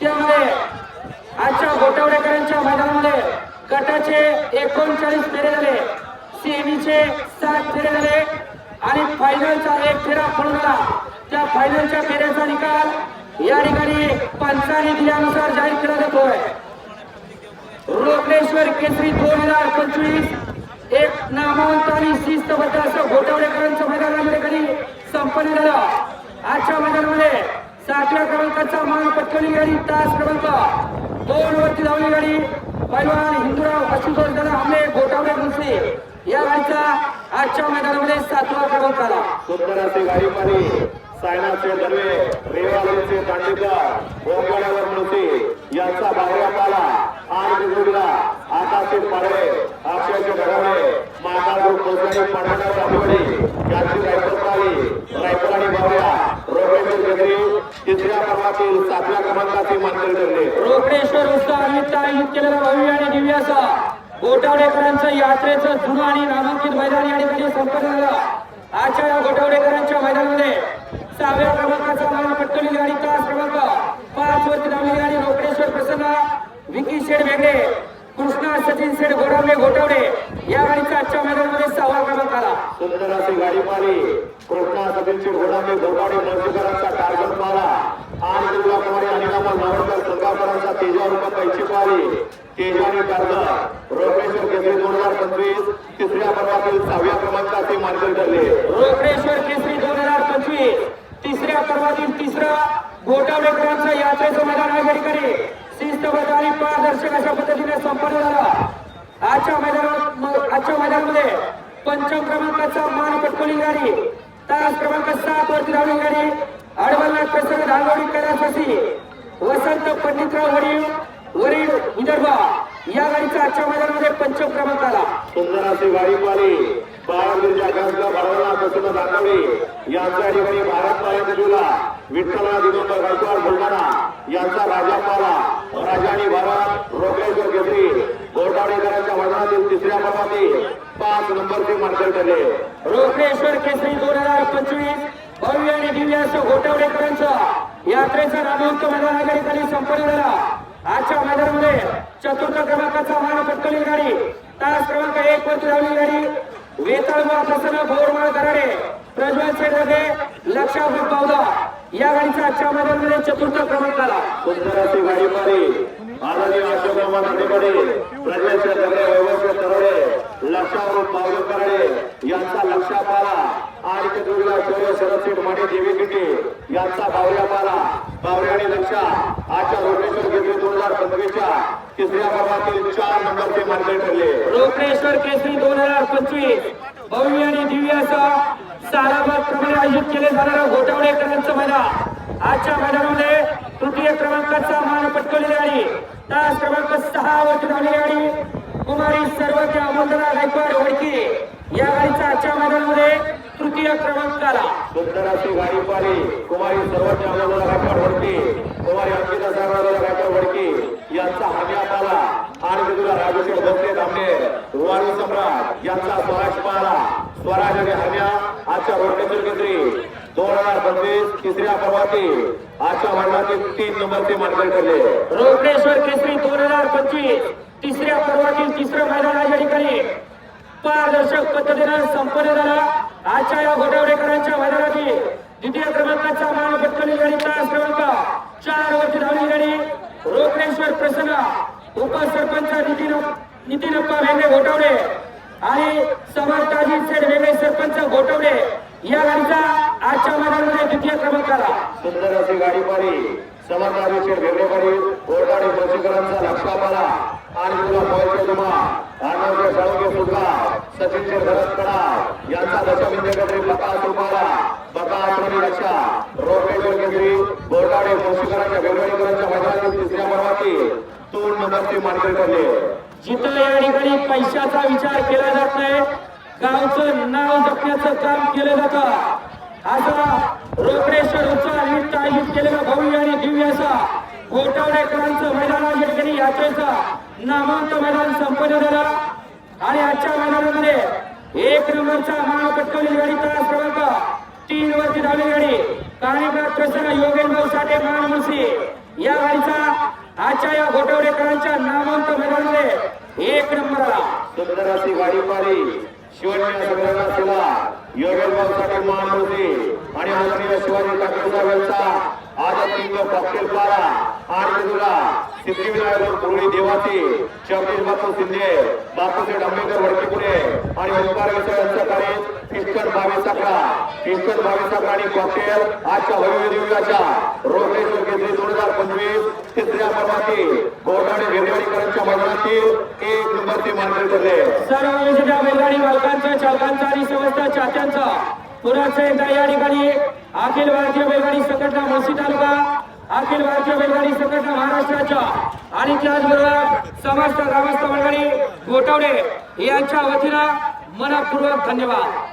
त्यामुळे आजच्या गोटवडेकरांच्या मैदानामध्ये गटाचे एकोणचाळीस फेरे झाले. सेमीचे सात फेरे झाले. आणि फायनलचा एक फेरा पडून आला त्या फायनलच्या फेऱ्याचा निकाल या ठिकाणी पंचाने दिल्यानुसार जाहीर केला जातोय. रोकडेश्वर केसरी दोन हजार पंचवीस एक नामवंत आणि शिस्तबद्ध असं घोटावडेकरांचं मैदानामध्ये कधी संपन्न झालं? आजच्या मैदानामध्ये सातव्या क्रमांकाचा मान पटकवली गाडी तास क्रमांक दोन वरती धावली गाडी पैलवान हिंदूराव आशुतोष दादा आमले घोटावडे या गाडीचा आजच्या मैदानामध्ये सातवा क्रमांक आला. सुंदर असे सायनाचे दर्वे रेवालीचे दांडेकर ओंगाड्यावर मुळशी यांचा बाहेर आला आणि जोडला आकाशे पाडवे आक्षाचे घडवणे मानाडू कोसणी पांढरा दाबवणे यांची रायफल पाली रायफल आणि बावऱ्या रोपेश्वर गगरी तिसऱ्या क्रमांकातील सातव्या क्रमांकाचे मानकरी ठरले रोकडेश्वर उत्सव निमित्त आयोजित केलेला भव्य आणि दिव्य असा गोटावडेकरांचं यात्रेचं जुनं आणि नामांकित मैदान या ठिकाणी म्हणजे संपन्न झालं. आजच्या या गोटावडेकरांच्या मैदानामध्ये सहाव्या क्रमांकाचा मान पटकवली गाडी तास क्रमांक पाच वरती धावली गाडी रोकडेश्वर प्रसन्न विकी शेड वेगळे कृष्णा सचिन शेड गोडावले गोटावडे या गाडीचा आजच्या मैदानामध्ये सहावा क्रमांक आला. सुंदर अशी गाडी पाहिली. कृष्णा सचिनची घोडामे गोगाडे मर्जीकरांचा टार्गेट पाला आणि दुर्गा कुमारी अनिलामल नावडकर संघाकरांचा तेजा रूप पैची पाहिली तेजाने केसरी दोन हजार पंचवीस. तिसऱ्या पर्वातील सहाव्या क्रमांकाचे मानकरी ठरले रोकडेश्वर केसरी दोन हजार पंचवीस तिसऱ्या पर्वातील तिसरा यात्रेचं मैदान या ठिकाणी शिस्तबद्ध आणि पारदर्शक अशा पद्धतीने संपन्न झाला. आजच्या मैदानात आजच्या मैदानामध्ये पंचम क्रमांकाचा मान पटकवली गाडी तास क्रमांक सात वरती धावली गाडी अडवलनाथ प्रसन्न कैलासवासी वसंत पंडितराव वडील वरील विदर्भ. या गाडीचा आजच्या मैदानामध्ये पंचम क्रमांक आला. सुंदर अशी गाडी बाळागिरच्या भरवला दाखवली यांच्या ठिकाणी भारत पायाचा जुला विठ्ठला दिगंबर गायकवाड बुलढाणा यांचा राजा पाला राजा आणि भारत रोकडेश्वर केसरी गोटावडेकरांच्या मैदानातील तिसऱ्या पाच नंबरचे ठरले. केसरी दोन हजार पंचवीस भव्य आणि दिव्य असं गोटावडेकरांचं यात्रेचं नामांक मैदान या ठिकाणी संपन्न झाला. आजच्या मैदानामध्ये चतुर्थ क्रमांकाचा मान पटकली गाडी. तास क्रमांक एक वरती धावली गाडी. वेताळमा प्रसन्न भोरमाळ कराडे प्रज्वल शेडमध्ये लक्षाभूत पावला. या गाडीचा आजच्या मैदानामध्ये चतुर्थ क्रमांक आला. सुंदर अशी गाडी पाहिली आदरणीय अशोकराव नदीकडे प्रजेच्या दगडे वैभवचे तरवडे लक्षावर पावलं कराडे यांचा लक्षा पाला आणि ते दुर्गा शौर्य शरदसेठ माने देवी किटे यांचा बावऱ्या पाला. बावरे आणि लक्षा आजच्या रोटेश्वर केसरी दोन हजार पंचवीसच्या तिसऱ्या भागातील चार नंबरचे मानले ठरले. रोकडेश्वर केसरी दोन हजार पंचवीस भव्य आणि दिव्य असं साराबाद प्रमाणे आयोजित केले जाणारं घोटावडेकरांचं मैदान. आजच्या मैदानामध्ये तृतीय क्रमांकाचा मान पटकवली गाडी तास क्रमांक सहा वरती धावली गाडी कुमारी सर्वज्ञ अमोलदारा गायकवाड वडकी या गाडीचा आजच्या मैदानामध्ये तृतीय क्रमांक आला सुंदर अशी गाडी पाहिली कुमारी सर्वोच्च गायकवाड वडकी कुमारी अंकिता सागराला गायकवाड वडकी यांचा हम्या पाला. आणि तुला राजेश्वर भोसले धामणे वाळू सम्राट यांचा स्वराज पाला. स्वराज आणि हम्या आजच्या रोटेश्वर केंद्री दोन हजार पंचवीस तिसऱ्या पर्वातील आजच्या मंडळातील तीन नंबरचे मानकरी ठरले. रोकडेश्वर केसरी दोन हजार पंचवीस तिसऱ्या पर्वातील तिसरं मैदान या ठिकाणी. पारदर्शक पद्धतीनं संपन्न झाला. आजच्या या घोटावडेकरांच्या मैदानाची द्वितीय क्रमांकाचा मान पटकली गाडी तास क्रमांक चार वरती धावली गाडी रोकडेश्वर प्रसन्न उपसरपंच नितीन नितीनप्पा वेगळे घोटावडे आणि समर्थाजी सेठ वेगळे सरपंच घोटावडे. या गाडीचा आजच्या मैदानामध्ये द्वितीय क्रमांक आला. सुंदर अशी गाडी पारी. समर्थाजी सेठ वेगळे पारी. कोरडाडी जोशीकरांचा लक्षात आला आणि तुला पैसे जुमा आनंद शाळुके सुद्धा. सचिनचे भरत कडा यांचा दशमिंदेकडे बका तुम्हाला बका आठवणी लक्षा रोपेश्वर केंद्री बोरगाडे जोशीकरांच्या वेगवेगळ्यांच्या मैदानातील तिसऱ्या पर्वाची दोन नंबरची मानकरी ठरले जिथं या ठिकाणी पैशाचा विचार केला जात नाही. गावचं नाव जपण्याचं काम केलं जातं. असा रोकडेश्वर उत्सव निमित्त आयोजित केलेला भव्य आणि दिव्य असा गोटावडेकरांचं मैदान या ठिकाणी. यात्रेचा नामांत मैदान संपन्न झाला. आणि आजच्या मैदानामध्ये एक नंबरचा माळ पटकवली गाडी तास क्रमांक तीन वरती धावली गाडी कार्यक्रम प्रसन्न योगेन भाऊ साठे महामुशी या गाडीचा आजच्या या घोटवडेकरांच्या नामांक मैदानामध्ये एक नंबर आला सुंदर अशी गाडी पारी. शिवनेरी सगळ्यांना केला भाऊ साठे महामुशी आणि आदरणीय शिवाजी ठाकरेचा व्यवसाय. आज तीन कॉकटेल पारा. सिद्धिविनायक बापू शिंदे बापूसाहेब आंबेडकर वडकीपुरे आणि ओंकार यांच्या कार्य पिस्टन बावीस अकरा पिस्टन बावीस अकरा आणि कॉकटेल आजच्या रोटेश्वर दोन हजार पंचवीस तिसऱ्या पर्वाची गोरगाडे मैदानातील एक नंबरचे मानकरी ठरले. सर्व बैलगाडी आणि एकदा या ठिकाणी अखिल भारतीय बैलगाडी संघटना अखिल भारतीय बैलगाडी संघटना महाराष्ट्राच्या आणि त्याचबरोबर समस्त ग्रामस्थ मंडळी गोटवडे यांच्या वतीनं मनपूर्वक धन्यवाद.